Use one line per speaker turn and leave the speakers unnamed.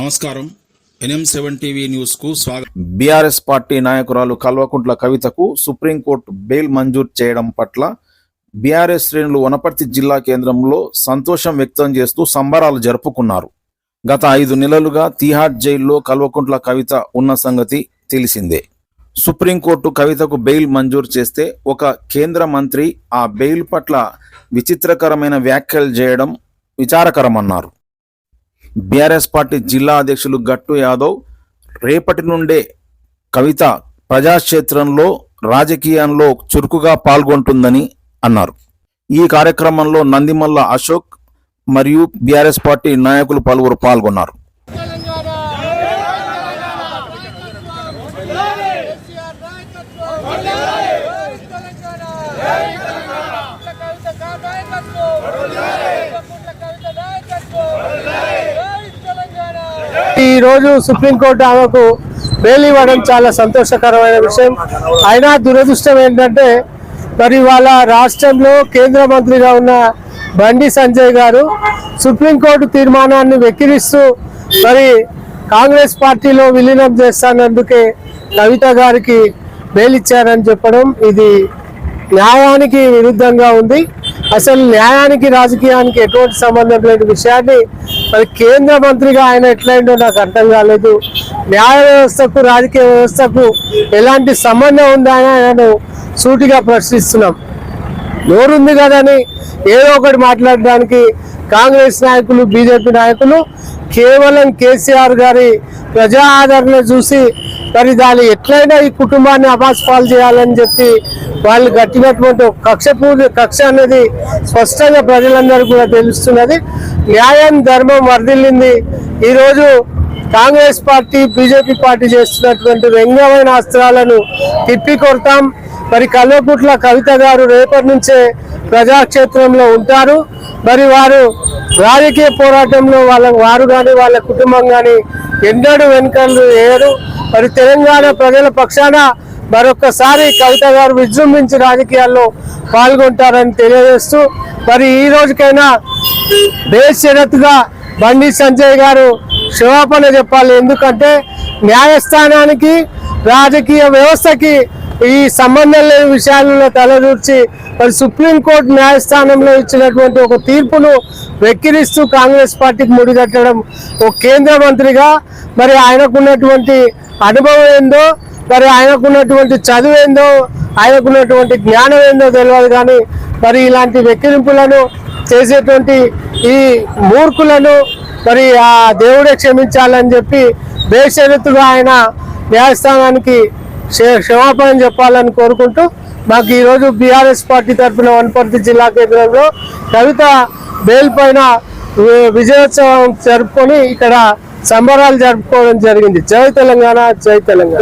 నమస్కారం. NM seven TV న్యూస్కు స్వాగతం.
బీఆర్ఎస్ పార్టీ నాయకురాలు కల్వకుంట్ల కవితకు సుప్రీంకోర్టు బెయిల్ మంజూరు చేయడం పట్ల బీఆర్ఎస్ శ్రేణులు వనపర్తి జిల్లా కేంద్రంలో సంతోషం వ్యక్తం చేస్తూ సంబరాలు జరుపుకున్నారు. గత ఐదు నెలలుగా తీహార్ జైల్లో కల్వకుంట్ల కవిత ఉన్న సంగతి తెలిసిందే. సుప్రీంకోర్టు కవితకు బెయిల్ మంజూరు చేస్తే ఒక కేంద్ర మంత్రి ఆ బెయిల్ పట్ల విచిత్రకరమైన వ్యాఖ్యలు చేయడం విచారకరమన్నారు. బీఆర్ఎస్ పార్టీ జిల్లా అధ్యక్షులు గట్టు యాదవ్ రేపటి నుండే కవిత ప్రజాక్షేత్రంలో రాజకీయంలో చురుకుగా పాల్గొంటుందని అన్నారు. ఈ కార్యక్రమంలో నందిమల్ల అశోక్ మరియు బీఆర్ఎస్ పార్టీ నాయకులు పలువురు పాల్గొన్నారు
కేసీఆర్ నాయకత్వం జై తెలంగాణ కుట్ల కవిత నాయకత్వం కుట్ల కవిత నాయకత్వం జై తెలంగాణ
ఈ రోజు సుప్రీంకోర్టు ఆమెకు బెయిల్ ఇవ్వడం చాలా సంతోషకరమైన విషయం. అయినా దురదృష్టం ఏంటంటే మరి వాళ్ళ రాష్ట్రంలో కేంద్ర మంత్రిగా ఉన్న బండి సంజయ్ గారు సుప్రీంకోర్టు తీర్మానాన్ని వెక్కిరిస్తూ మరి కాంగ్రెస్ పార్టీలో విలీనం చేస్తానందుకే కవిత గారికి బెయిల్ ఇచ్చారని చెప్పడం ఇది న్యాయానికి విరుద్ధంగా ఉంది. అసలు న్యాయానికి రాజకీయానికి ఎటువంటి సంబంధం లేని విషయాన్ని మరి కేంద్ర మంత్రిగా ఆయన ఎట్లయిందో నాకు అర్థం కాలేదు. న్యాయ వ్యవస్థకు రాజకీయ వ్యవస్థకు ఎలాంటి సంబంధం ఉందా అని సూటిగా ప్రశ్నిస్తున్నాం. నోరుంది కదని ఏదో ఒకటి మాట్లాడడానికి కాంగ్రెస్ నాయకులు బీజేపీ నాయకులు కేవలం కేసీఆర్ గారి ప్రజా ఆదరణ చూసి మరి దాన్ని ఎట్లయినా ఈ కుటుంబాన్ని అపాస్పాలు చేయాలని చెప్పి వాళ్ళు కట్టినటువంటి ఒక కక్ష పూజ కక్ష అనేది స్పష్టంగా ప్రజలందరూ కూడా తెలుస్తున్నది. న్యాయం ధర్మం వర్ధిల్లింది. ఈరోజు కాంగ్రెస్ పార్టీ బీజేపీ పార్టీ చేస్తున్నటువంటి వ్యంగ్యమైన అస్త్రాలను తిప్పి కొడతాం. మరి కల్వకుట్ల కవిత గారు రేపటి నుంచే ప్రజాక్షేత్రంలో ఉంటారు. మరి వారు రాజకీయ పోరాటంలో వాళ్ళ వారు కానీ వాళ్ళ కుటుంబం కానీ ఎన్నడూ వెనుకలు వేయరు. మరి తెలంగాణ ప్రజల పక్షాన మరొకసారి కవిత గారు విజృంభించి రాజకీయాల్లో పాల్గొంటారని తెలియజేస్తూ మరి ఈ రోజుకైనా బేషరతుగా బండి సంజయ్ గారు క్షమాపణ చెప్పాలి. ఎందుకంటే న్యాయస్థానానికి రాజకీయ వ్యవస్థకి ఈ సంబంధం లేని విషయాలలో తలదూర్చి మరి సుప్రీంకోర్టు న్యాయస్థానంలో ఇచ్చినటువంటి ఒక తీర్పును వెక్కిరిస్తూ కాంగ్రెస్ పార్టీకి ముడిగట్టడం ఒక కేంద్ర మంత్రిగా మరి ఆయనకున్నటువంటి అనుభవం ఏందో మరి ఆయనకున్నటువంటి చదువు ఏందో ఆయనకున్నటువంటి జ్ఞానం ఏందో తెలియదు కానీ మరి ఇలాంటి వెక్కిరింపులను చేసేటువంటి ఈ మూర్ఖులను మరి ఆ దేవుడే క్షమించాలని చెప్పి బేషరతుగా ఆయన న్యాయస్థానానికి క్షమాపణ చెప్పాలని కోరుకుంటూ మాకు ఈరోజు బీఆర్ఎస్ పార్టీ తరఫున వనపర్తి జిల్లా కేంద్రంలో కవిత బెయిల్ పైన విజయోత్సవం జరుపుకొని ఇక్కడ సంబరాలు జరుపుకోవడం జరిగింది. జై తెలంగాణ జై తెలంగాణ.